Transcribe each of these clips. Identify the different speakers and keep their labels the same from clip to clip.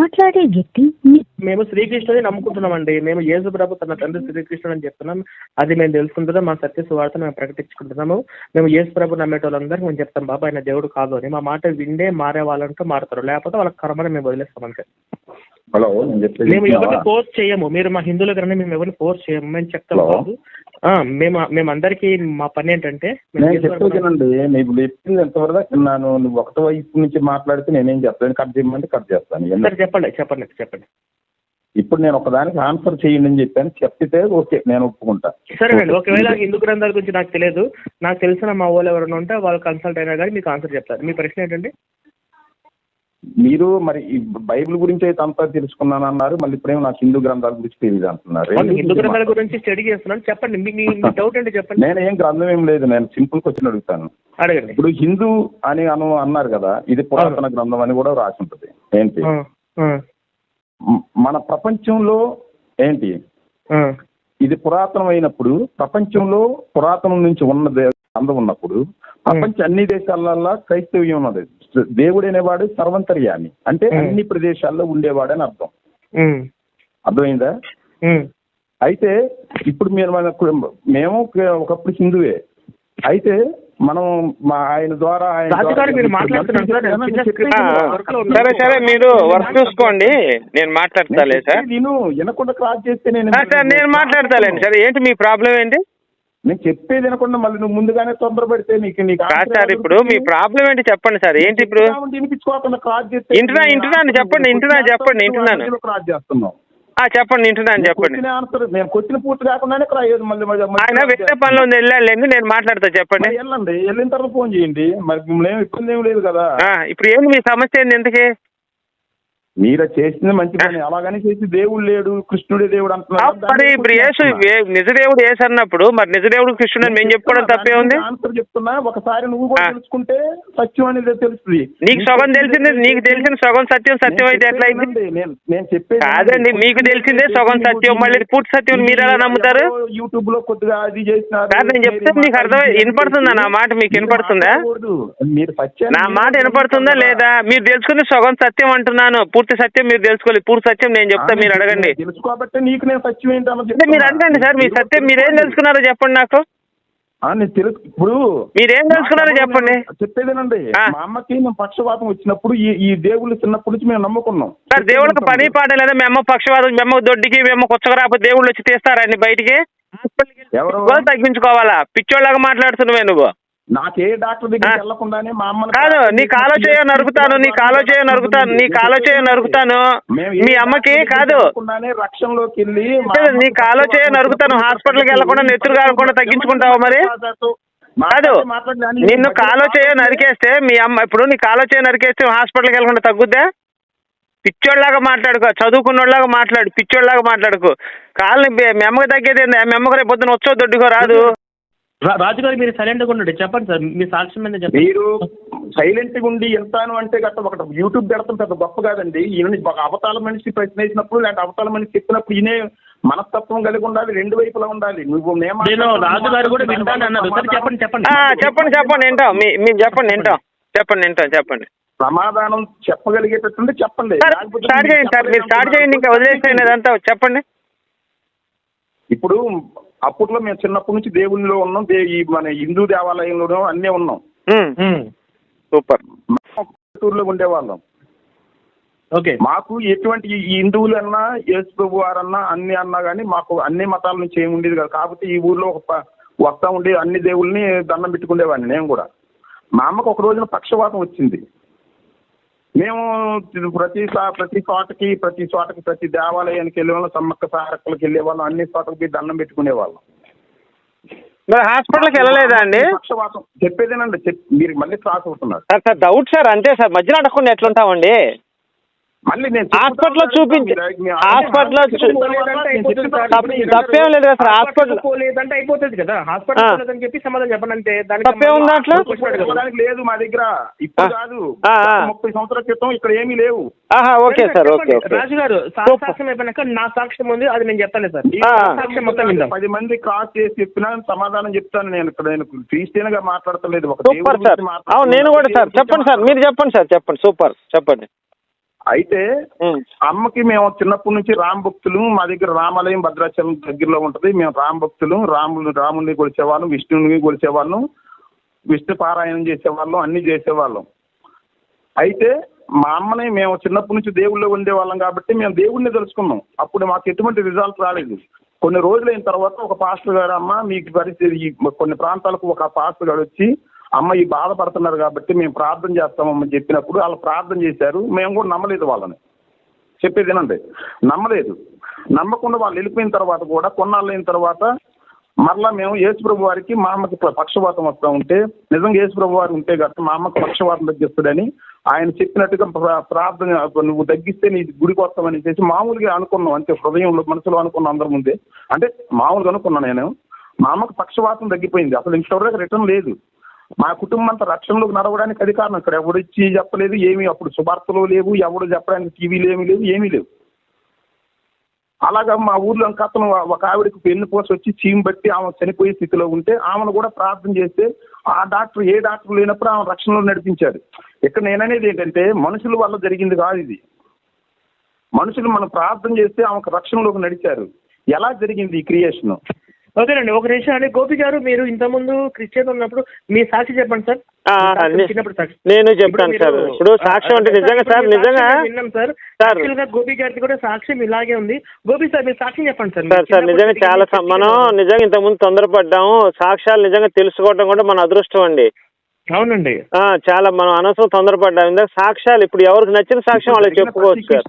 Speaker 1: మాట్లాడే వ్యక్తి
Speaker 2: మేము శ్రీకృష్ణుని నమ్ముకుంటున్నామండి. మేము యేసు ప్రభు తన తండ్రి శ్రీకృష్ణుడు అని చెప్తున్నాం. అది మేము తెలుసుకుంటున్నాం. మా సత్య సువార్త మేము ప్రకటించుకుంటున్నాము. మేము యేసు ప్రభు నమ్మేటోళ్ళందరికీ మేము చెప్తాం బాబా ఆయన దేవుడు కాదు అని. మా మాట విండే మారే వాళ్ళంటూ మారుతారు. లేకపోతే వాళ్ళకి కర్మని మేము వదిలేస్తాం అంతే.
Speaker 3: హలో నేను చెప్పేది
Speaker 2: మేము ఎవరిని? ఫోర్స్ చేయము. మీరు మా హిందువుల కన్నా మేము ఎవరిని ఫోర్స్ చేయము. మేము చెప్తాం? కాదు. మేము మేము అందరికీ మా పని ఏంటంటే
Speaker 3: నేను చెప్పేదేనండి నీకు చెప్పింది ఎంతవరకు విన్నాను నువ్వు ఒకటో వైపు నుంచి మాట్లాడితే నేనేం చెప్తాను కట్ చేయమంటే కట్ చేస్తాను.
Speaker 2: సరే? చెప్పండి చెప్పండి చెప్పండి.
Speaker 3: ఇప్పుడు నేను ఒకదానికి ఆన్సర్ చేయండి అని చెప్పాను. చెప్తే ఓకే నేను ఒప్పుకుంటా.
Speaker 2: సరేనండి ఒకవేళ హిందూ గ్రంథాల గురించి నాకు తెలియదు నాకు తెలిసిన మా వాళ్ళు ఎవరైనా ఉంటే వాళ్ళు కన్సల్ట్ అయినా కానీ మీకు ఆన్సర్ చెప్తారు మీ ప్రశ్న ఏంటండి?
Speaker 3: మీరు మరి ఈ బైబిల్ గురించి అయితే అంతా తెలుసుకున్నాను అన్నారు మళ్ళీ ఇప్పుడేమో నాకు హిందూ గ్రంథాల గురించి తెలియదు అంటున్నారు.
Speaker 2: హిందూ గ్రంథాల గురించి స్టడీ చేస్తున్నాను. చెప్పండి మీ డౌట్ ఏంటి చెప్పండి?
Speaker 3: నేను ఏం గ్రంథం ఏం లేదు నేను సింపుల్ క్వశ్చన్ అడుగుతాను.
Speaker 2: అడగండి.
Speaker 3: ఇప్పుడు హిందూ అని అను అన్నారు కదా ఇది పురాతన గ్రంథం అని కూడా రాసి ఉంటుంది ఏంటి మన ప్రపంచంలో ఏంటి? ఇది పురాతనమైనప్పుడు ప్రపంచంలో పురాతనం నుంచి ఉన్నది అందం ఉన్నప్పుడు ప్రపంచ అన్ని దేశాలల్లో క్రైస్తవ్యం ఉన్నది. దేవుడు అనేవాడు సర్వంతర్యామి. అంటే. అన్ని ప్రదేశాల్లో ఉండేవాడని అర్థం.
Speaker 2: ఉమ్,
Speaker 3: అర్థమైందా. అయితే ఇప్పుడు మీరు మన మేము ఒకప్పుడు హిందువే. అయితే మనం మా ఆయన ద్వారా
Speaker 2: సార్.
Speaker 4: సరే మీరు వర్క్ చూసుకోండి. నేను మాట్లాడతాలే సార్
Speaker 3: నేను వినకుండా క్రాస్ చేస్తే నేను
Speaker 4: నేను మాట్లాడతాలేండి. సరే ఏంటి మీ ప్రాబ్లం ఏంటి?
Speaker 3: నేను చెప్పేది వినకుండా మళ్ళీ నువ్వు ముందుగానే తొందర పెడితే నీకు నీకు
Speaker 4: కాదు సార్ ఇప్పుడు మీ ప్రాబ్లం ఏంటి చెప్పండి సార్ ఏంటి ఇప్పుడు?
Speaker 3: వినిపించుకోకుండా క్రాస్ చేస్తే
Speaker 4: ఇంటున్నా, ఇంటున్నాను, చెప్పండి, ఇంటున్నా, చెప్పండి, ఇంటున్నాను.
Speaker 3: క్రాస్ చేస్తున్నావు
Speaker 4: ఆ చెప్పండి వింటున్నాను చెప్పండి.
Speaker 3: నేను పూర్తి కాకుండానే
Speaker 4: ఆయన వేరే పనిలో ఉంది వెళ్ళాలండి నేను మాట్లాడతా చెప్పండి.
Speaker 3: వెళ్ళండి వెళ్ళిన తర్వాత ఫోన్ చేయండి. మరి ఏం ఇబ్బంది ఏం లేదు కదా.
Speaker 4: ఇప్పుడు ఏంటి మీ సమస్య ఏంటి ఎందుకే?
Speaker 3: మీరు చేసింది మంచి పని. అలాగని చేసి దేవుడు లేడు కృష్ణుడే దేవుడు అంటున్నారు.
Speaker 4: మరి ఇప్పుడు యేసు నిజదేవుడు యేసు అన్నప్పుడు మరి నిజదేవుడు కృష్ణుడు అని మేము చెప్పుకోవడం తప్పే ఉంది?
Speaker 3: ఆన్సర్ చెప్తున్నా. ఒకసారి నువ్వు కూడా. తెలుసుకుంటే సత్యం అనేది తెలుస్తుంది.
Speaker 4: నీకు సగం తెలిసింది నీకు తెలిసిన సగం సత్యం సత్యం అయితే ఎట్లా అయింది?
Speaker 3: నేను చెప్పేది
Speaker 4: కాదండి మీకు తెలిసిందే సగం సత్యం మళ్ళీ పూర్తి సత్యం మీరు ఎలా నమ్ముతారు?
Speaker 3: యూట్యూబ్లో కొద్దిగా అది చేసినారు
Speaker 4: నేను చెప్తే మీకు అర్థమై వినపడుతుందా? నా మాట మీకు వినపడుతుందా?
Speaker 3: మీరు సత్యం
Speaker 4: నా మాట వినపడుతుందా లేదా? మీరు తెలుసుకుని సగం సత్యం అంటున్నాను. పూర్తి సత్యం మీరు తెలుసుకోవాలి. పూర్తి సత్యం నేను చెప్తా మీరు అడగండి.
Speaker 3: తెలుసుకోబట్టే నీకు నేను సత్యం ఏంటన్నా
Speaker 4: అంటే మీరు అడగండి సార్ మీ సత్యం మీరేం తెలుసుకున్నారో చెప్పండి నాకు.
Speaker 3: తెలుసు ఇప్పుడు
Speaker 4: మీరేం తెలుసుకున్నారో చెప్పండి.
Speaker 3: చెప్పేదేనండి. మా అమ్మకి మేము పక్షవాతం వచ్చినప్పుడు ఈ ఈ దేవుళ్ళు చిన్నప్పటి నుంచి మేము నమ్ముకున్నాం.
Speaker 4: సార్ దేవుళ్ళకి పని పాట లేదా? మేము పక్షవాదం మేము దొడ్డికి మేము కొచ్చగరాపు దేవుళ్ళు వచ్చి తీస్తారండి బయటికి?
Speaker 3: ఎవరు?
Speaker 4: తగ్గించుకోవాలా? పిచ్చోళ్ళగా మాట్లాడుతున్నావే నువ్వు.
Speaker 3: నాకే డాక్టర్ దగ్గరికి. వెళ్ళకుండానే మా అమ్మని
Speaker 4: కాదు నీ కాలో చేయ నరుకుతాను నీ కాలో చేయ నరుకుతాను నీ కాలో మీ అమ్మకి కాదు.
Speaker 3: రక్షణలోకి వెళ్ళి
Speaker 4: నీ కాలో చేయ
Speaker 3: పక్షవాతం
Speaker 4: నరుకుతాను
Speaker 3: వచ్చినప్పుడు
Speaker 4: హాస్పిటల్కి వెళ్ళకుండా నెత్తురు కారకుండా తగ్గించుకుంటావా మరి? కాదు నిన్ను కాలో చేయ నరికేస్తే మీ అమ్మ ఇప్పుడు నీ కాలో చేయ నరికేస్తే హాస్పిటల్కి వెళ్ళకుండా తగ్గుద్దా? పిచ్చోళ్ళలాగా మాట్లాడుకో చదువుకున్నోళ్ళలాగా మాట్లాడు పిచ్చోళ్ళలాగా మాట్లాడుకో. కాళ్ళని మీ అమ్మకి తగ్గేది? మీ అమ్మకి రేపు పొద్దున వచ్చో దొడ్డుకో రాదు.
Speaker 2: రాజు గారు మీరు సైలెంట్గా ఉండండి. చెప్పండి సార్ మీ సాక్ష్యం మీద చెప్పండి.
Speaker 3: మీరు సైలెంట్గా ఉండి వెళ్తాను అంటే గట్ట ఒకటి యూట్యూబ్ పెడతాం పెద్ద గొప్ప కాదండి. ఈయన ఒక అవతాల మనిషి ప్రశ్న వేసినప్పుడు లేదంటే అవతాల మనిషి చెప్పినప్పుడు ఈయనే మనస్తత్వం కలిగి ఉండాలి రెండు వైపులా ఉండాలి. నువ్వు మేము
Speaker 2: నేను రాజు గారు కూడా వింటాను అన్నారు. చెప్పండి చెప్పండి.
Speaker 4: ఆ, చెప్పండి చెప్పండి వింటాం. మీ మీరు చెప్పండి వింటాం. చెప్పండి వింటాం చెప్పండి.
Speaker 3: సమాధానం చెప్పగలిగేటట్టుంటే చెప్పండి.
Speaker 4: స్టార్ట్
Speaker 3: మీరు
Speaker 4: చేయండి సార్. మీరు స్టార్ట్ చేయండి ఇంకా వదిలేసేయండి అదంతా చెప్పండి.
Speaker 3: ఇప్పుడు అప్పట్లో మేము చిన్నప్పటి నుంచి దేవునిలో ఉన్నాం. దే- ఈ మన హిందూ దేవాలయంలోనూ అన్నీ ఉన్నాం.
Speaker 4: సూపర్.
Speaker 3: పల్లెటూరులో ఉండేవాళ్ళం.
Speaker 2: ఓకే.
Speaker 3: మాకు ఎటువంటి ఈ హిందువులు అన్నా యేసు ప్రభు వారన్నా అన్ని అన్నా కానీ మాకు అన్ని మతాల నుంచి ఏమి ఉండేది కాదు. కాకపోతే ఈ ఊర్లో ఒక వస్తా ఉండి అన్ని దేవుల్ని దండం పెట్టుకునేవాడిని నేను కూడా. మా అమ్మకు ఒక రోజున పక్షవాతం వచ్చింది. మేము ప్రతి సా- ప్రతి చోటకి ప్రతి చోటకి ప్రతి దేవాలయానికి వెళ్ళేవాళ్ళం సమ్మక్క సారక్కలకి వెళ్ళేవాళ్ళం అన్ని చోటకి దండం పెట్టుకునేవాళ్ళం
Speaker 4: మరి హాస్పిటల్కి వెళ్ళలేదా అండి?
Speaker 3: పక్షవాతం. చెప్పేదేనండి చెప్ మీరు మళ్ళీ క్రాస్ అవుతున్నారు.
Speaker 4: సార్ సార్ డౌట్ సార్ అంతే సార్ మధ్యలో అడగకుండా ఎట్లుంటామండి?
Speaker 3: మళ్ళీ నేను
Speaker 4: హాస్పిటల్లో చూపించి. హాస్పిటల్లో చూ- తప్ప- లేదు కదా సార్. హాస్పిటల్
Speaker 2: పోలేదంటే అయిపోతుంది కదా. హాస్పిటల్. పోలేదని చెప్పి సమాధానం చెప్పండి అంతే
Speaker 4: తప్పే ఉంది దాంట్లో?
Speaker 3: లేదు మా దగ్గర. ఇప్పుడు. కాదు. ముప్పై సంవత్సరాల క్రితం ఇక్కడ ఏమీ లేవు.
Speaker 4: ఆహా ఓకే సార్ ఓకే
Speaker 2: రాజు గారు. సాక్ష్యం అయిపోయినాక నా సాక్ష్యం ఉంది అది నేను చెప్తాను సార్. సాక్ష్యం మొత్తం విందాం.
Speaker 3: పది మంది క్రాస్ చేసి చెప్పినా సమాధానం చెప్తాను నేను ఇక్కడ. నేను క్రిస్టియన్గా మాట్లాడతలేదు. ఒక
Speaker 4: సూపర్ సార్. అవును నేను కూడా సార్. చెప్పండి సార్. మీరు చెప్పండి సార్. చెప్పండి. సూపర్. చెప్పండి.
Speaker 3: అయితే. అమ్మకి మేము చిన్నప్పటి నుంచి రామ్ భక్తులు మా దగ్గర రామాలయం భద్రాచలం దగ్గరలో ఉంటది. మేము రామ్ భక్తులు రాములు రాముని కొలిచేవాళ్ళం విష్ణుని కొలిచేవాళ్ళం విష్ణు పారాయణం చేసేవాళ్ళం అన్ని చేసేవాళ్ళం. అయితే మా అమ్మని మేము చిన్నప్పటి నుంచి దేవుళ్ళో ఉండేవాళ్ళం కాబట్టి మేము దేవుడిని తెలుసుకున్నాం. అప్పుడు మాకు ఎటువంటి రిజల్ట్ రాలేదు. కొన్ని రోజులు అయిన తర్వాత ఒక పాస్టర్ గారు అమ్మ మీకు పరిస్థితి కొన్ని ప్రాంతాలకు ఒక పాస్టర్ గారు వచ్చి అమ్మ ఈ బాధపడుతున్నారు కాబట్టి మేము ప్రార్థన చేస్తామని చెప్పినప్పుడు వాళ్ళు ప్రార్థన చేశారు. మేము కూడా నమ్మలేదు వాళ్ళని. చెప్పేది వినండి. నమ్మలేదు. నమ్మకుండా వాళ్ళు వెళ్ళిపోయిన తర్వాత కూడా కొన్నాళ్ళు అయిన తర్వాత మరలా మేము యేసుప్రభు వారికి మా అమ్మకి పక్షవాతం వస్తూ ఉంటే నిజంగా యేసుప్రభు వారు ఉంటే కనుక మా అమ్మకి పక్షవాతం తగ్గిస్తుందని ఆయన చెప్పినట్టుగా ప్రార్థన నువ్వు తగ్గిస్తే నీ గుడికి వస్తామని చేసి మామూలుగా అనుకున్నాం. అంతే హృదయంలో మనసులో అనుకున్నాం అందరి ముందే. అంటే మామూలుగా అనుకున్నాను నేను. మా అమ్మకి పక్షవాతం తగ్గిపోయింది. అసలు ఇంతవరకు రిటర్న్ లేదు. మా కుటుంబం అంతా రక్షణలోకి నడవడానికి అది కారణం ఇక్కడ ఎవడు ఇచ్చి చెప్పలేదు ఏమీ అప్పుడు శుభార్తలు లేవు ఎవడు చెప్పడానికి టీవీలు ఏమీ లేవు ఏమీ లేవు. అలాగా మా ఊర్లో ఒక అతను ఒక ఆవిడకి పెన్ను పోసి వచ్చి చీమ్ బట్టి ఆమె చనిపోయే స్థితిలో ఉంటే ఆమెను కూడా ప్రార్థన చేస్తే ఆ డాక్టర్ ఏ డాక్టర్ లేనప్పుడు ఆమె రక్షణలో నడిపించాడు. ఇక్కడ నేననేది ఏంటంటే మనుషుల వల్ల జరిగింది కాదు ఇది. మనుషులు మనం ప్రార్థన చేస్తే ఆమెకు రక్షణలోకి నడిచారు. ఎలా జరిగింది ఈ క్రియేషన్?
Speaker 2: ఓకేనండి ఒక నిమిషం అండి. గోపి గారు మీరు ఇంతకుముందు క్రిస్టియన్ ఉన్నప్పుడు మీ సాక్షి చెప్పండి సార్. చిన్నప్పుడు సాక్షి
Speaker 4: నేను చెప్తాను సార్.
Speaker 2: మీరు-
Speaker 4: ఇప్పుడు సాక్ష్యం అంటే నిజంగా సార్ నిజంగా
Speaker 2: విన్నాం సార్. గోపి గారికి కూడా సాక్ష్యం ఇలాగే ఉంది. గోపి సార్ మీ సాక్ష్యం చెప్పండి సార్.
Speaker 4: సార్ సార్ నిజంగా చాలా మనం నిజంగా ఇంతకుముందు తొందరపడ్డాము. సాక్ష్యాలు నిజంగా తెలుసుకోవడం కూడా మన అదృష్టం అండి.
Speaker 2: అవునండి.
Speaker 4: ఆ, చాలా మనం అనవసరం తొందరపడ్డాం ఇందాక సాక్ష్యాలు ఇప్పుడు ఎవరికి నచ్చిన సాక్ష్యం వాళ్ళకి చెప్పుకోవచ్చు సార్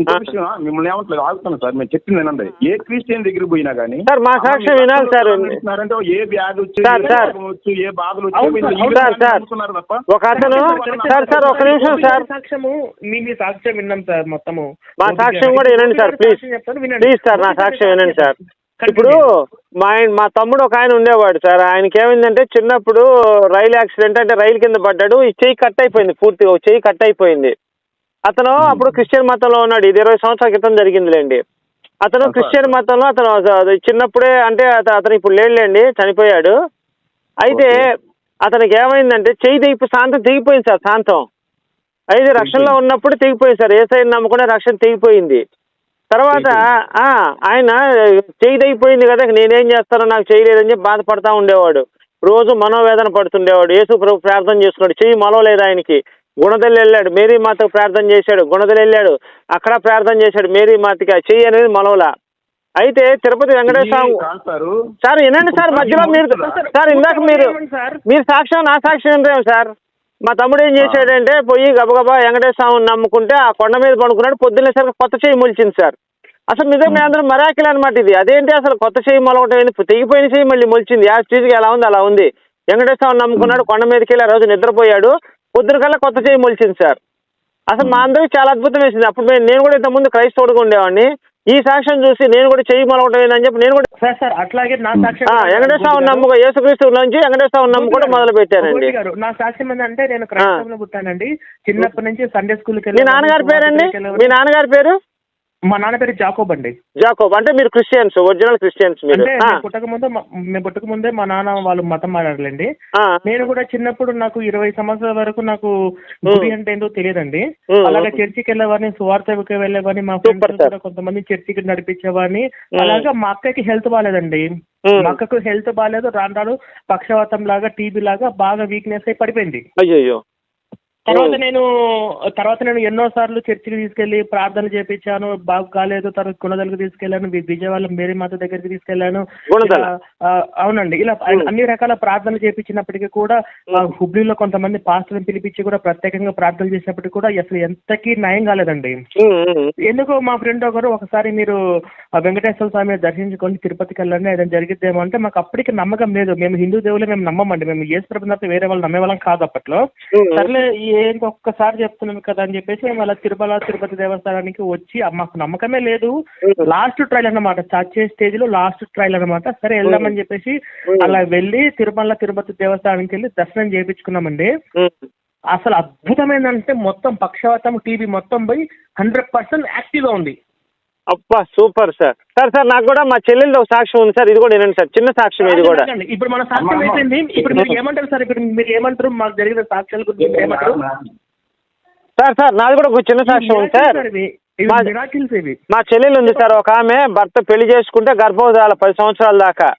Speaker 3: ఇంకో. విషయం మిమ్మల్ని ఏమంటలేదు ఆగుతాను సార్ మేము చెప్పింది వినండి. ఏ క్రిస్టియన్ దగ్గరికి పోయినా కానీ
Speaker 4: సార్, మా సాక్ష్యం వినాలి సార్.
Speaker 3: అంటే ఏ వ్యాధి వచ్చి
Speaker 4: సార్,
Speaker 3: ఏ బాధలు వచ్చి
Speaker 2: అవును
Speaker 3: వీళ్ళు
Speaker 2: సార్,
Speaker 3: ఈ
Speaker 2: అవును
Speaker 4: సార్,
Speaker 3: విధంగా
Speaker 4: సార్.
Speaker 3: నమ్ముతున్నారు తప్ప?
Speaker 4: ఒక అతను సార్ సార్ ఒక నిమిషం సార్.
Speaker 2: సాక్ష్యము మీ సాక్ష్యం విన్నాం సార్ మొత్తము.
Speaker 4: మా సాక్ష్యం కూడా వినండి సార్ ప్లీజ్. ప్లీజ్ సార్ నా సాక్ష్యం వినండి సార్. ఇప్పుడు మా ఆయన మా తమ్ముడు ఒక ఆయన ఉండేవాడు సార్. ఆయనకి ఏమైందంటే చిన్నప్పుడు రైలు యాక్సిడెంట్ అంటే రైలు కింద పడ్డాడు. ఈ చెయ్యి కట్ అయిపోయింది పూర్తిగా ఒక చెయ్యి కట్ అయిపోయింది. అతను అప్పుడు క్రిస్టియన్ మతంలో ఉన్నాడు. ఇది ఇరవై సంవత్సరాల క్రితం జరిగిందిలేండి. అతను. క్రిస్టియన్ మతంలో అతను చిన్నప్పుడే అంటే అత- అతను ఇప్పుడు లేడులేండి చనిపోయాడు. అయితే అతనికి ఏమైందంటే చెయ్యి తెగి శాంతం తెగిపోయింది సార్ శాంతం. అయితే రక్షణలో ఉన్నప్పుడు తెగిపోయింది సార్ ఏ సైడ్ నమ్ముకునే రక్షణ తెగిపోయింది తర్వాత ఆయన చెయ్యి తెగిపోయింది కదా నేనేం చేస్తానో నాకు చేయలేదని చెప్పి బాధపడతా ఉండేవాడు. రోజు మనోవేదన పడుతుండేవాడు. యేసు ప్రభు ప్రార్థన చేసుకున్నాడు చెయ్యి మొలవలేదు ఆయనకి. గుణదల్లి వెళ్ళాడు మేరీ మాతకు ప్రార్థన చేశాడు గుణదల్లి వెళ్ళాడు అక్కడ ప్రార్థన చేశాడు మేరీ మాతకి. చెయ్యి అనేది మొలవల. అయితే తిరుపతి వెంకటేశ్వర
Speaker 3: సార్.
Speaker 4: సార్ వినండి సార్ మధ్యలో మీరు సార్ ఇందాక మీరు
Speaker 2: సార్.
Speaker 4: మీరు సాక్ష్యం నా సాక్ష్యం సార్. మా తమ్ముడు ఏం చేశాడంటే పోయి గబగబా వెంకటేశ్వర స్వామిని నమ్ముకుంటే ఆ కొండ మీద పడుకున్నాడు పొద్దున్నేసరికి కొత్త చేయి మొలిచింది సార్. అసలు నిజంగా మీ అందరూ మరాకిల్ అనమాట ఇది. అదేంటి అసలు కొత్త చేయి మొలవటం తెగిపోయిన చేయి మళ్ళీ మొలిచింది. ఆ స్టేజ్కి ఎలా ఉంది? అలా ఉంది. వెంకటేశ్వర నమ్ముకున్నాడు కొండ మీదకి వెళ్ళి ఆ రోజు నిద్రపోయాడు. పొద్దున కల్లా కొత్త చేయి మొలిచింది సార్. అసలు మా అందరికి చాలా అద్భుతం వేసింది. అప్పుడు నేను కూడా ఇంతకుముందు క్రైస్తవుడుగా ఉండేవాడిని. ఈ సాక్ష్యం చూసి నేను కూడా చెయ్యి మొలవటం ఏందని చెప్పి నేను కూడా
Speaker 2: సార్ సార్ అట్లాగే నా సాక్ష్యం
Speaker 4: వెంకటేశ్వర నమ్ముకో యేసుక్రీస్తు నుంచి వెంకటేశ్వర స్వామిని నమ్ముకోవడం మొదలు పెట్టానండి
Speaker 2: నా సాక్ష్యం ఏంటంటే నేను క్రైస్తవంలో పుట్టానండి. చిన్నప్పటి నుంచి సండే స్కూల్కి
Speaker 4: మీ నాన్నగారి పేరండి? మీ నాన్నగారి పేరు?
Speaker 2: మా నాన్న పేరు జాకోబ్ అండి.
Speaker 4: జాకోబ్ అంటే మీరు క్రిస్టియన్స్ ఒరిజినల్ క్రిస్టియన్స్ మీరు.
Speaker 2: అంటే పుట్టక ముందు మేము పుట్టక ముందే మా నాన్న వాళ్ళు మతం మారారులేండి.
Speaker 4: ఆ,
Speaker 2: నేను కూడా చిన్నప్పుడు నాకు ఇరవై సంవత్సరాల వరకు నాకు గుడి అంటే ఏంటో తెలియదండి. అలాగే చర్చికి వెళ్ళేవాడిని సువార్తకి వెళ్ళేవాడిని మా ఫ్రెండ్స్. కూడా కొంతమంది చర్చికి నడిపించేవాడిని. అలాగా మా అక్కకి హెల్త్ బాగాలేదండి. మా అక్కకు హెల్త్ బాగాలేదు రాను రాను పక్షవాతం లాగా టీబీ లాగా బాగా వీక్నెస్ అయి పడిపోయింది.
Speaker 4: అయ్యో
Speaker 2: తర్వాత నేను తర్వాత నేను ఎన్నో సార్లు చర్చికి తీసుకెళ్ళి ప్రార్థన చేపించాను. బాగు కాలేదు తర్వాత గుణదలకు తీసుకెళ్ళాను వి- విజయవాడ మేరీ మాత దగ్గరికి ఆ, అవునండి. ఇలా. అన్ని రకాల ప్రార్థనలు చేపించినప్పటికీ కూడా హుబ్లీలో కొంతమంది పాస్టర్ని పిలిపించి కూడా ప్రత్యేకంగా ప్రార్థనలు చేసినప్పటికీ కూడా అసలు ఎంతకీ నయం కాలేదండి. ఎందుకో మా ఫ్రెండ్ ఒకరు ఒకసారి మీరు వెంకటేశ్వర స్వామిని దర్శించుకొని తిరుపతికి వెళ్ళండి ఏదైనా జరిగిద్దేమో అంటే మాకు అప్పటికి నమ్మకం లేదు. మేము హిందూ దేవులే మేము నమ్మమండి. మేము యేసు ప్రభు తప్ప వేరే వాళ్ళు నమ్మేవాళ్ళం కాదు అప్పట్లో. సర్లే ఏంటి ఒక్కసారి చెప్తున్నాను కదా అని చెప్పేసి మేము అలా తిరుమల తిరుపతి దేవస్థానానికి వచ్చి మాకు నమ్మకమే లేదు. లాస్ట్ ట్రయల్ అన్నమాట. చచ్చే స్టేజ్లో లాస్ట్ ట్రయల్ అన్నమాట. సరే వెళ్దామని చెప్పేసి అలా వెళ్ళి తిరుమల తిరుపతి దేవస్థానానికి వెళ్ళి దర్శనం చేయించుకున్నామండి. అసలు అద్భుతమైందంటే మొత్తం పక్షవాతం టీవీ మొత్తం పోయి హండ్రెడ్ పర్సెంట్ యాక్టివ్గా ఉంది.
Speaker 4: అబ్బా సూపర్ సార్. సార్ సార్ నాకు కూడా మా చెల్లెలది ఒక సాక్ష్యం ఉంది సార్. ఇది కూడా వినండి సార్. చిన్న సాక్ష్యం ఇది కూడా.
Speaker 2: ఇప్పుడు మన సాక్ష్యం అయిపోయింది. ఇప్పుడు మీరు ఏమంటారు సార్? ఇప్పుడు మీరు ఏమంటారు? మాకు జరిగిన సాక్ష్యాల గురించి ఏమంటారు?
Speaker 4: సార్ సార్ నాది కూడా ఒక చిన్న సాక్ష్యం ఉంది సార్.
Speaker 2: ఇవి. ఇవి
Speaker 4: మాది-
Speaker 2: మిరాకిల్స్ ఇవి.
Speaker 4: మా చెల్లెలు ఉంది సార్. ఒక ఆమె భర్త పెళ్ళి చేసుకుంటే గర్భవతాల పది సంవత్సరాల దాకా.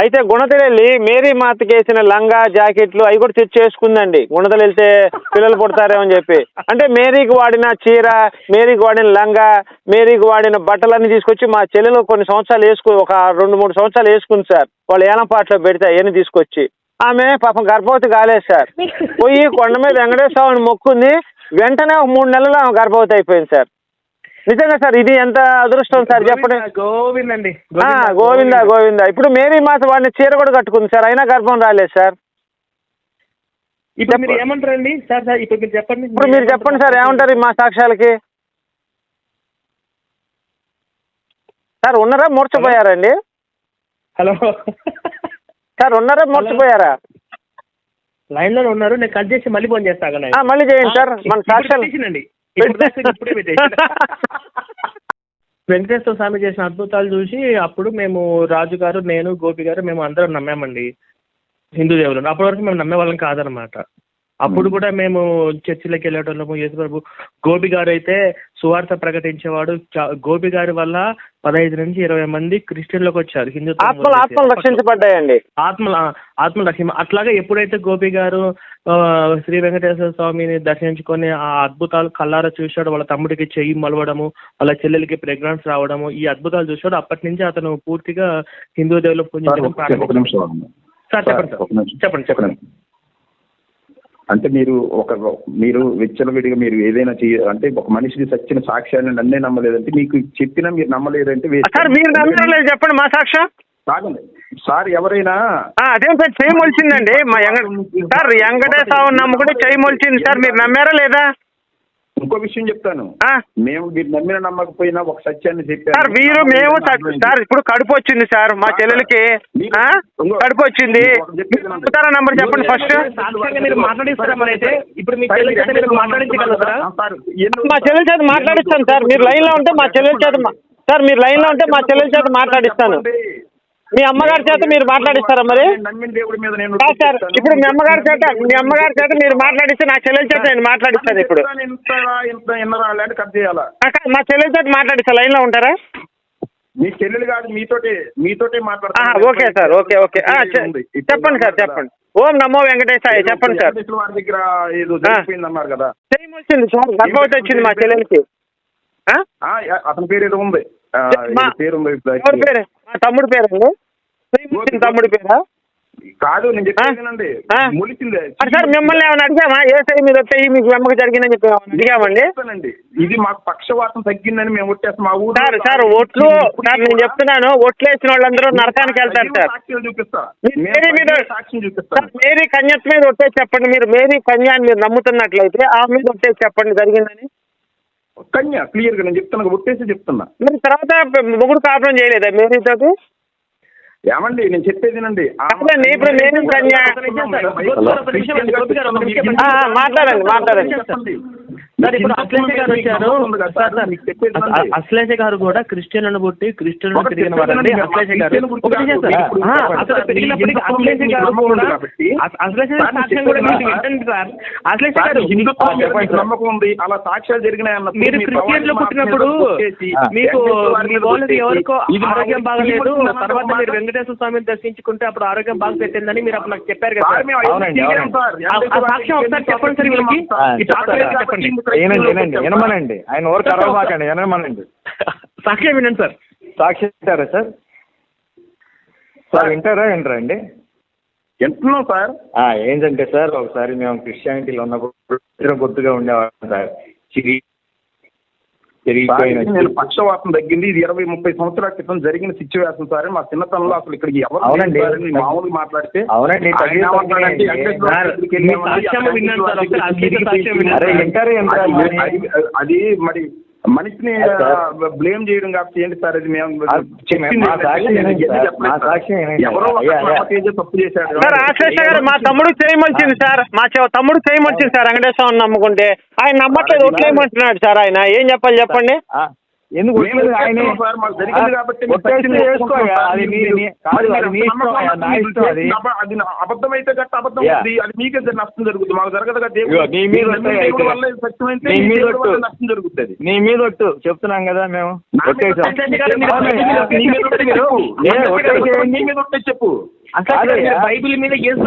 Speaker 4: అయితే గుణదలెళ్ళి మేరీ మాతకి వేసిన లంగా జాకెట్లు అవి కూడా తెచ్చి వేసుకుందండి గుణతలు వెళ్తే పిల్లలు పుడతారేమో అని చెప్పి. అంటే మేరీకి వాడిన చీర మేరీకి వాడిన లంగా మేరీకి వాడిన బట్టలన్నీ తీసుకొచ్చి మా చెల్లెలు కొన్ని సంవత్సరాలు వేసుకు ఒక రెండు మూడు సంవత్సరాలు వేసుకుంది సార్. వాళ్ళు ఏలంపాట్లో పెడితే అవన్నీ తీసుకొచ్చి. ఆమె పాపం గర్భవతి కాలేదు సార్. పోయి కొండ మీద వెంకటేశ్వరుని మొక్కుంది. వెంటనే ఒక మూడు నెలలు ఆమె గర్భవతి అయిపోయింది సార్. నిజంగా సార్ ఇది ఎంత అదృష్టం సార్ చెప్పండి.
Speaker 2: గోవింద్ అండి
Speaker 4: ఆ, గోవిందా గోవిందా. ఇప్పుడు మేరీ మాత వాడిని చీర కూడా కట్టుకుంది సార్ అయినా గర్భం రాలేదు సార్.
Speaker 2: ఇప్పుడు మీరు ఏమంటారండి? సార్ సార్ ఇప్పుడు మీరు చెప్పండి.
Speaker 4: ఇప్పుడు మీరు చెప్పండి సార్ ఏమంటారు? మా సాక్ష్యాలకి? సార్ ఉన్నారా? మూర్చపోయారండి?
Speaker 2: హలో.
Speaker 4: సార్ ఉన్నారా? మూర్చపోయారా?
Speaker 2: లైన్లో ఉన్నారు నేను కట్ చేసి మళ్ళీ ఫోన్ చేస్తా ఆగండి.
Speaker 4: ఆ, మళ్ళీ చేయండి సార్ మన సాక్ష్యాలు.
Speaker 2: ఇప్పుడు. వెంకటేశ్వర స్వామి చేసిన అద్భుతాలు చూసి అప్పుడు మేము రాజు గారు నేను గోపి గారు మేము అందరం నమ్మామండి. హిందూ దేవులను అప్పటి వరకు మేము నమ్మే వాళ్ళం కాదనమాట అప్పుడు కూడా మేము చర్చిలోకి వెళ్ళేటోళ్ళము యేసుప్రభు గోపి గారు అయితే సువార్త ప్రకటించేవాడు గోపి గారి వల్ల పదహైదు నుంచి ఇరవై మంది క్రిస్టియన్లోకి వచ్చారు హిందూ
Speaker 4: ఆత్మలు ఆత్మలు రక్షించబడ్డాయండి
Speaker 2: ఆత్మల ఆత్మ రక్షణ అట్లాగే ఎప్పుడైతే గోపి గారు శ్రీ వెంకటేశ్వర స్వామిని దర్శించుకొని ఆ అద్భుతాలు కల్లారా చూశాడు వాళ్ళ తమ్ముడికి చెయ్యి మలవడము వాళ్ళ చెల్లెలకి ప్రెగ్నెన్స్ రావడము ఈ అద్భుతాలు చూశాడు అప్పటి నుంచి అతను పూర్తిగా హిందూ దేవులు
Speaker 3: సార్
Speaker 2: పూజించడం. సార్ చెప్పండి సార్. చెప్పండి చెప్పండి.
Speaker 3: అంటే మీరు ఒక మీరు విచ్చలవిడిగా మీరు ఏదైనా చేయ అంటే ఒక మనిషికి సచ్చిన సాక్ష్యాన్ని నన్నే నమ్మలేదంటే మీకు చెప్పినా మీరు నమ్మలేదంటే.
Speaker 4: సార్ మీరు నమ్మారో లేదో చెప్పండి మా సాక్ష్యం.
Speaker 3: సాగండి సార్ ఎవరైనా
Speaker 4: అదేం సార్ చేయి మొలిచిందండి. మా సార్ వెంకటేశ్వర నమ్ముకుంటే చేయి మొలిచింది. సార్ మీరు నమ్మారా లేదా?
Speaker 3: ఇంకో విషయం చెప్తాను.
Speaker 4: ఆ,
Speaker 3: మేము మీరు నమ్మిన నమ్మకపోయినా ఒక సత్యాన్ని చెప్పాను.
Speaker 4: సార్ మీరు మేము సార్ ఇప్పుడు కడుపు వచ్చింది సార్ మా చెల్లెలకి. ఆ? కడుపు వచ్చింది. చెప్తారా నంబర్ చెప్పండి ఫస్ట్.
Speaker 2: ఇప్పుడు మీ చెల్లెల చేత మీరు మాట్లాడించగలుగుతారా
Speaker 3: సార్, ఎన్నో-
Speaker 4: మా చెల్లెల చేత మాట్లాడిస్తాను సార్. మీరు లైన్లో ఉంటే మా చెల్లెల చేత సార్ మీరు లైన్లో ఉంటే మా చెల్లెల చేత మాట్లాడిస్తాను. మీ అమ్మగారి చేత మీరు మాట్లాడిస్తారా మరి?
Speaker 3: నమ్మిన దేవుడి మీద నేను
Speaker 4: కాదు సార్ ఇప్పుడు మీ అమ్మగారి చేత మీ అమ్మగారి చేత మీరు మాట్లాడిస్తే నా చెల్లెల చేత నేను మాట్లాడిస్తాను ఇప్పుడు.
Speaker 3: ఇంత ఇంత ఎన్నరా అంటే కట్ చేయాలా?
Speaker 4: అక్క, మా చెల్లెల చేత మాట్లాడిస్తా లైన్లో ఉంటారా?
Speaker 3: మీ చెల్లెలు కాదు మీతోటే మీతోటే
Speaker 4: ఆహా,
Speaker 3: మాట్లాడుతున్నా
Speaker 4: ఓకే సార్ ఓకే ఓకే. చెప్పండి సార్ చెప్పండి. ఓం నమో వెంకటేశాయ చెప్పండి సార్.
Speaker 3: వారి దగ్గర ఏదో కదా.
Speaker 4: టైం వచ్చింది సార్ గర్భవతి వచ్చింది మా చెల్లెలకి.
Speaker 3: అతని పేరు ఏదో ఉంది. పేరు ఉంది
Speaker 4: తమ్ముడు పేరండి? శ్రీమూర్తి తమ్ముడి పేరా?
Speaker 3: కాదు నేను
Speaker 4: మరి సార్ మిమ్మల్ని ఏమైనా అడిగామా? ఏ సై మీద వస్తే మీకు వెమ్మకి జరిగిందని చెప్పి అడిగామండి?
Speaker 3: ఇది మాకు పక్షవాతం తగ్గిందని మేము ఒట్టేస్తాం. మా ఊరు
Speaker 4: సార్ సార్ ఓట్లు సార్ నేను చెప్తున్నాను. ఓట్లు వేసిన వాళ్ళందరూ నరకానికి వెళ్తారు సార్. మీరు మీద మేరీ కన్యత్ మీద ఒట్టేసి చెప్పండి. మీరు మేరీ కన్య అని మీరు నమ్ముతున్నట్లయితే ఆ మీద ఒట్టేసి చెప్పండి జరిగిందని.
Speaker 3: కన్య క్లియర్గా నేను చెప్తున్నా ఒట్టేసి చెప్తున్నా.
Speaker 4: మరి తర్వాత మొగుడు కాపురం చేయలేదా? మేరీతోటి
Speaker 3: ఏమండి నేను చెప్పేదేనండి ఆ-
Speaker 4: కాదండి, ఇప్పుడు నేను కన్య-
Speaker 2: అండి,
Speaker 4: మాట్లాడండి మాట్లాడండి.
Speaker 2: సార్ ఇప్పుడు అశ్లేష గారు వచ్చారు? సార్ సార్ అశ్లేష గారు కూడా క్రిస్టియన్లను పుట్టి క్రిస్టియన్లు
Speaker 3: ఒక
Speaker 2: తిరిగిన వారండి. అశ్లేష గారు అశ్లేష గారు అశ్లేష సాక్ష్యం కూడా వింటండి సార్. అశ్లేష గారు.
Speaker 3: నమ్మకం ఉంది? అలా సాక్ష్యాలు
Speaker 2: మీరు క్రిస్టియన్లో పుట్టినప్పుడు మీకు మీ ఎవరికో ఆరోగ్యం బాగలేదు. తర్వాత. మీరు వెంకటేశ్వర స్వామిని దర్శించుకుంటే అప్పుడు ఆరోగ్యం బాగా పెట్టిందని మీరు అప్పుడు నాకు చెప్పారు కదా సాక్ష్యం ఒకసారి చెప్పండి సార్ వీళ్ళకి. చెప్పండి.
Speaker 1: వినండి వినండి వినమనండి. ఆయన ఊరు కరవమాకండి వినమనండి.
Speaker 2: సాక్ష్యం వినండి సార్.
Speaker 1: సాక్షి వింటారా సార్? సార్ వింటారా వింటారా అండి?
Speaker 3: ఎంటున్నాం సార్.
Speaker 1: ఆ, ఏంటంటే సార్ ఒకసారి మేము క్రిస్టియానిటీలో ఉన్నప్పుడు ఇద్దరం గుర్తుగా ఉండేవాళ్ళం సార్ చిరి
Speaker 3: సార్,
Speaker 1: తిరిగిపోయిన
Speaker 3: ఇది నేను పక్షవాతం తగ్గింది. ఇది ఇరవై ముప్పై సంవత్సరాల క్రితం జరిగిన సిచ్యువేషన్ సార్. మా చిన్నతనంలో అసలు ఇక్కడికి ఎవరు
Speaker 1: అవునండి.
Speaker 3: మామూలుగా మాట్లాడితే
Speaker 1: అవునండి,
Speaker 3: అది మరి మనిషిని బ్లేమ్ చేయడం కాబట్టి ఏంటి సార్ అది మేము
Speaker 1: సార్,
Speaker 3: తప్పు చేశాడు.
Speaker 4: ఆశ్లేష గారు మా తమ్ముడు చేయమొచ్చింది సార్. మా చె- తమ్ముడు చేయమొచ్చింది సార్ వెంకటేశ్వరం నమ్ముకుంటే. ఆయన నమ్మట్లేదు ఒట్లేయమంటున్నాడు సార్. ఆయన? ఏం చెప్పాలి చెప్పండి?
Speaker 1: ఎందుకు. అది
Speaker 3: అబద్ధం అయితే గట్ట అబద్ధం అది మీకే నష్టం జరుగుతుంది. మాకు జరగదు. నష్టం జరుగుతుంది.
Speaker 1: నీ మీద ఒట్టు. చెప్తున్నాం కదా మేము. ఒట్టేసాం
Speaker 3: నీ మీద చెప్పు.
Speaker 2: బైబిల్ మీద యేసు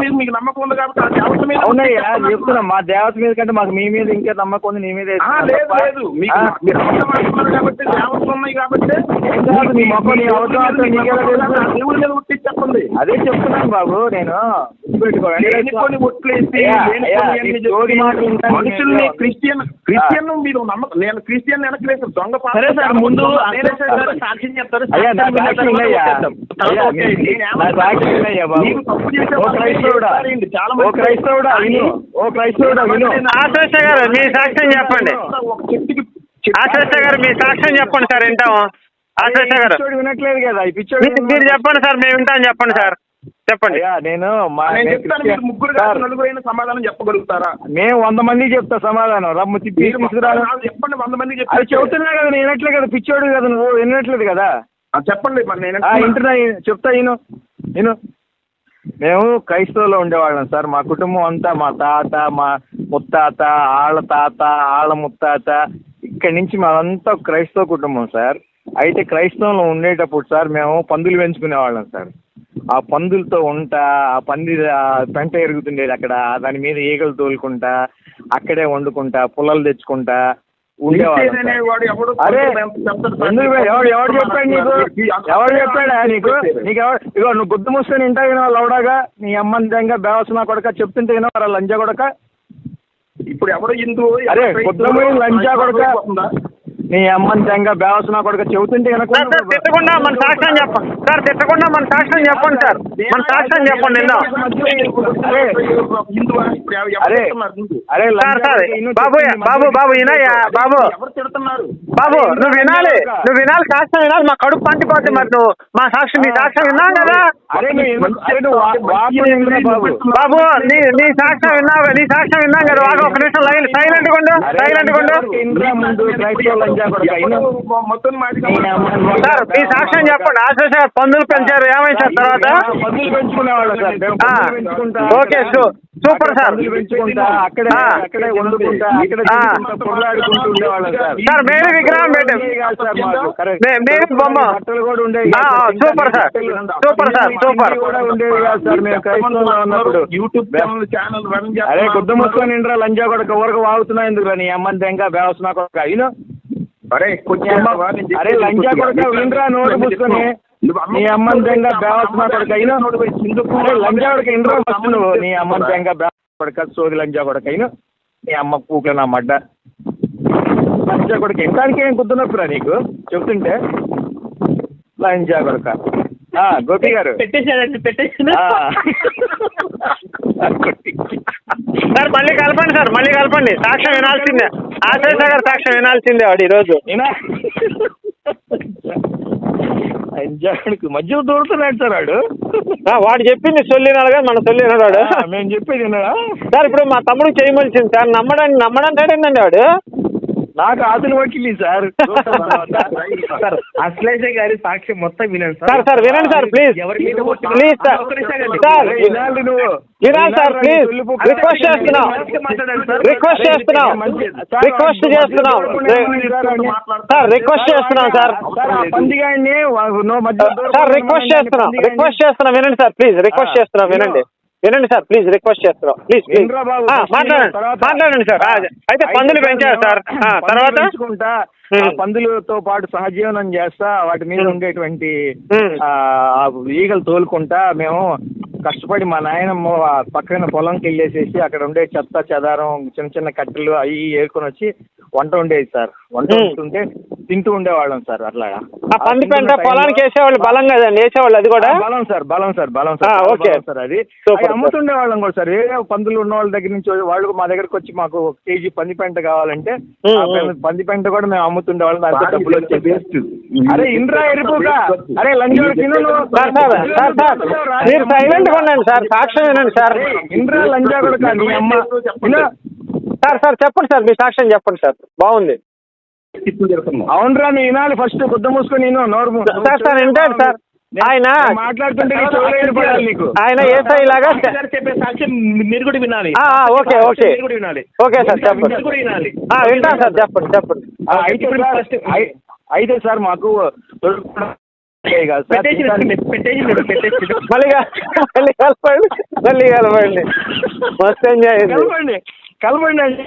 Speaker 2: మీద
Speaker 3: మీకు నమ్మకం ఉంది కాబట్టి ఆ దేవత మీద
Speaker 1: అవునయ్యా చెప్తున్నాం మా దేవత మీద కంటే మాకు మీ మీద ఇంకా నమ్మకం ఉంది నీ మీద
Speaker 3: లేదు లేదు. మీకు మీరు కాబట్టి దేవతలు ఉన్నాయి కాబట్టి
Speaker 1: మొక్క నీ అవసరం?
Speaker 3: దేవుడి మీద ఒట్టి చెప్పండి
Speaker 1: అదే చెప్తున్నాను బాబు నేను
Speaker 3: ఒట్లేసి మనుషుల్ని. క్రిస్టియన్ క్రిస్టియన్ మీరు నమ్మకం నేను క్రిస్టియన్ వెనక్కి దొంగ పాప
Speaker 2: సరే సార్ ముందు సాక్ష్యం చెప్తారు
Speaker 1: అయ్యా నా
Speaker 2: సాక్ష్యం
Speaker 1: సాక్షి
Speaker 2: విన్న
Speaker 1: ఉన్నాయ్యా
Speaker 2: తర్వాత
Speaker 1: అయ్యా,
Speaker 2: ఓకే,
Speaker 1: నీ-
Speaker 2: నేను
Speaker 1: నా సాక్షి ఉన్నాయ్యా బాబు. ఓ క్రైస్తవుడా. ఓ
Speaker 3: మంది.
Speaker 1: క్రైస్తవుడా విను. ఓ క్రైస్తవుడా విను.
Speaker 4: ఆశ్రేష గారు మీ సాక్ష్యం చెప్పండి. ఆశ్రేష గారు మీ సాక్ష్యం చెప్పండి సార్ వింటాము. ఆశ్రేష
Speaker 1: ఈ
Speaker 4: గారు
Speaker 1: వినట్లేదు కదా ఈ పిచ్చోడు
Speaker 4: మీరు చెప్పండి సార్ మేము వింటాం చెప్పండి సార్. చెప్పండి.
Speaker 1: నేను మా
Speaker 3: నేను
Speaker 1: నేను
Speaker 3: చెప్తాను
Speaker 1: క్రిస్టియన్-
Speaker 3: మీరు ముగ్గురు సమాధానం చెప్పగలుగుతారా?
Speaker 1: మేము వంద మంది చెప్తా సమాధానం. రమ్ము
Speaker 3: చెప్పండి వంద మంది
Speaker 1: అది చెబుతున్నా కదా నేను వినట్లేదు కదా పిచ్చోడు కదా నువ్వు వినట్లేదు కదా.
Speaker 3: చెప్పండి మరి నేను
Speaker 1: విను. చెప్తా నేను నేను మేము క్రైస్తవులో ఉండేవాళ్ళం సార్. మా కుటుంబం అంతా మా తాత మా ముత్తాత ఆళ్ళ తాత ఆళ్ళ ముత్తాత. ఇక్కడి నుంచి మాదంతా క్రైస్తవ కుటుంబం సార్. అయితే క్రైస్తవంలో ఉండేటప్పుడు సార్ మేము పందులు పెంచుకునేవాళ్ళం సార్. ఆ పందులతో ఉంటా ఆ పంది పెంట ఎరుగుతుండేది అక్కడ. దాని మీద ఈగలు తోలుకుంటా అక్కడే వండుకుంటా పుల్లలు తెచ్చుకుంటా.
Speaker 3: ఎవడు?
Speaker 1: ఎవడు ఎవడు చెప్పాడు నీకు ఎవడు చెప్పాడా నీకు నీకు ఎవడు ఇగో నువ్వు గుద్దు మూసుకొని ఇంటా వినవా లౌడాగా నీ అమ్మని దంగా బేవసన కొడక చెప్తుంటే వినవారా లంజా కొడక
Speaker 3: ఇప్పుడు ఎవరు హిందూ
Speaker 1: అరే కొత్తమూరి లంజా కొడక నీ అమ్మని దంగా బేవసన కొడక చెబుతుంటే
Speaker 4: సార్ సార్ తిట్టకుండా మన సాక్ష్యం చెప్పండి సార్ తిట్టకుండా మన సాక్ష్యం చెప్పండి సార్. మన సాక్ష్యం చెప్పండి విందాం.
Speaker 1: అరే అరే
Speaker 4: సార్ సార్ బాబు బాబు బాబు వినయ్యా బాబు. బాబు నువ్వు వినాలి నువ్వు వినాలి సాక్ష్యం వినాలి మా కడుపు పంచిపోద్ది మరి నువ్వు. మా సాక్ష్యం మీ సాక్ష్యం విన్నావు కదా?
Speaker 1: బాబు?
Speaker 4: నీ నీ సాక్ష్యం విన్నావు నీ సాక్ష్యం విన్నాం కదా ఒక నిమిషం లైన్ సైలెంట్ కొండు సైలెంట్ కొండు
Speaker 3: మొత్తం
Speaker 4: సార్ మీ సాక్ష్యం చెప్పండి. ఆశేష గారు పందులు పెంచారు ఏమైంది సార్ తర్వాత?
Speaker 1: పందులు పెంచుకునేవాళ్ళం సార్.
Speaker 4: ఓకే సు- super sir.
Speaker 1: Sir.
Speaker 4: Sir Mary విగ్రహం పెట్టాం.
Speaker 1: సార్
Speaker 4: మేరీ బొమ్మ.
Speaker 1: కూడా sir.
Speaker 4: Super sir. Super sir super.
Speaker 1: కూడా sir.
Speaker 3: YouTube channel channel run
Speaker 1: అరే గుద్ద ముసుకొని ఇండ్రా లంజా కొడక ఊరకు వాగుతున్నా ఎందుకు నీ అమ్మని దెంగ బేవస్తున్నా కొడక. అయినా
Speaker 3: అరే
Speaker 1: అరే
Speaker 3: కొద్దిగా.
Speaker 1: కొడక వినరా
Speaker 3: నువ్వు అమ్మ
Speaker 1: నీ అమ్మని దెంగ బేవస్తున్నా కొడక అయినా? అరే లంజా కొడక ఫస్ట్ నువ్వు నీ అమ్మని దెంగ బేవ కొడక సోది లంజా కొడక అయినా? నీ అమ్మ పూకల నా మడ్డ. లంజా కొడక ఎంతానికి ఏం గుర్తున్నప్పురా నీకు? చెప్తుంటే? లంజా కొడక గోపి గారు.
Speaker 2: పెట్టేసాడండి పెట్టేసాను
Speaker 1: ఆ.
Speaker 4: సార్ మళ్ళీ కలపండి సార్ మళ్ళీ కలపండి. సాక్ష్యం వినాల్సిందే. ఆశేష గారు సాక్ష్యం వినాల్సిందే వాడు ఈరోజు.
Speaker 1: నేనా అంజాడికి మధ్యలో దూరుతున్నాడు సార్ వాడు.
Speaker 4: వాడు చెప్పింది కదా మన సొల్లినాడు వాడు.
Speaker 1: మేము చెప్పేది విన్నాడా
Speaker 4: సార్ ఇప్పుడు మా తమ్ముడు చేయమలిసింది సార్. నమ్మడానికి నమ్మడంటాడేందండి వాడు?
Speaker 1: నాకు ఆతులు వకిలి సార్
Speaker 2: సార్ అశ్లేష గారి సాక్ష్యం మొత్తం వినండి
Speaker 4: సార్ సార్ వినండి సార్ ప్లీజ్
Speaker 2: ఎవరి మీద ఒట్టు-
Speaker 4: ప్లీజ్ సార్. సార్
Speaker 1: వినాలి నువ్వు
Speaker 4: వినాలి సార్ ప్లీజ్ రిక్వెస్ట్ చేస్తున్నాం. రిక్వెస్ట్ చేస్తున్నాం రిక్వెస్ట్ చేస్తున్నాం సార్ రిక్వెస్ట్ చేస్తున్నాం సార్
Speaker 1: సార్
Speaker 4: రిక్వెస్ట్ చేస్తున్నాం రిక్వెస్ట్ చేస్తున్నాం వినండి సార్ ప్లీజ్ రిక్వెస్ట్ చేస్తున్నాం వినండి
Speaker 1: విను.
Speaker 4: వినండి సార్ ప్లీజ్ రిక్వెస్ట్ చేస్తున్నాం. ప్లీజ్ మాట్లాడండి. మాట్లాడండి సార్. అయితే పందులు పెంచారు సార్. తర్వాత.
Speaker 1: పందులతో పాటు సహజీవనం చేస్తా వాటి మీద. ఉండేటువంటి ఈగలు తోలుకుంటా మేము కష్టపడి మా నాయనమ్మ పక్కన పొలంకి వెళ్ళేసేసి అక్కడ ఉండే చెత్త చెదారం చిన్న చిన్న కట్టెలు అవి ఏరుకొని వచ్చి వంట ఉండేది సార్. వంట. వండుతుంటే తింటూ ఉండేవాళ్ళం సార్ అట్లా
Speaker 4: ఆ పంది పెంట పొలానికి వేసేవాళ్ళు బలం కదండి వేసేవాళ్ళు అది కూడా?
Speaker 1: బలం సార్ బలం సార్ బలం
Speaker 4: ఆ,
Speaker 1: సార్
Speaker 4: ఓకే.
Speaker 1: సార్ అది. అమ్ముతుండే వాళ్ళం కూడా సార్. వేరే పందులు ఉన్న వాళ్ళ దగ్గర నుంచి వాళ్ళు మా దగ్గరకు వచ్చి మాకు ఒక కేజీ పంది పెంట కావాలంటే పంది పెంట కూడా మేము అమ్ముతుండే వాళ్ళం.
Speaker 3: బాగా
Speaker 1: డబ్బులు
Speaker 3: waste.
Speaker 1: అరే ఇంద్రా ఎరుపుగా. అరే నువ్వు.
Speaker 4: Sir sir sir sir. మీరు ఉండండి సార్ సాక్ష్యం వినండి సార్.
Speaker 1: ఇంద్రా లంజా కూడా.
Speaker 4: సార్ సార్ చెప్పండి సార్ మీ సాక్ష్యం చెప్పండి సార్. బాగుంది.
Speaker 1: అవునరా నువ్వు వినాలి ఫస్ట్. గుద్ద మూసుకొని విను నోరు
Speaker 4: సార్ సార్ వింటాడు సార్. ఆయన
Speaker 1: నేను మాట్లాడుతుంటే
Speaker 4: ఆయన ఏసఐ లాగా
Speaker 2: చెప్పే సాక్ష్యం మీరు కూడా వినాలి.
Speaker 4: Okay, okay.
Speaker 2: కూడా వినాలి.
Speaker 4: ఓకే సార్ చెప్పండి.
Speaker 2: కూడా వినాలి.
Speaker 4: ఆ, వింటాను సార్ చెప్పండి చెప్పండి.
Speaker 1: అయితే సార్ అయి- అయితే సార్ మాకు
Speaker 4: మళ్ళీ మళ్ళీ కలపండి మళ్ళీ కలపండి మస్తు ఎంజాయ్
Speaker 1: ಕಲ್ಮಣ್ಣು ಹಣ್ಣು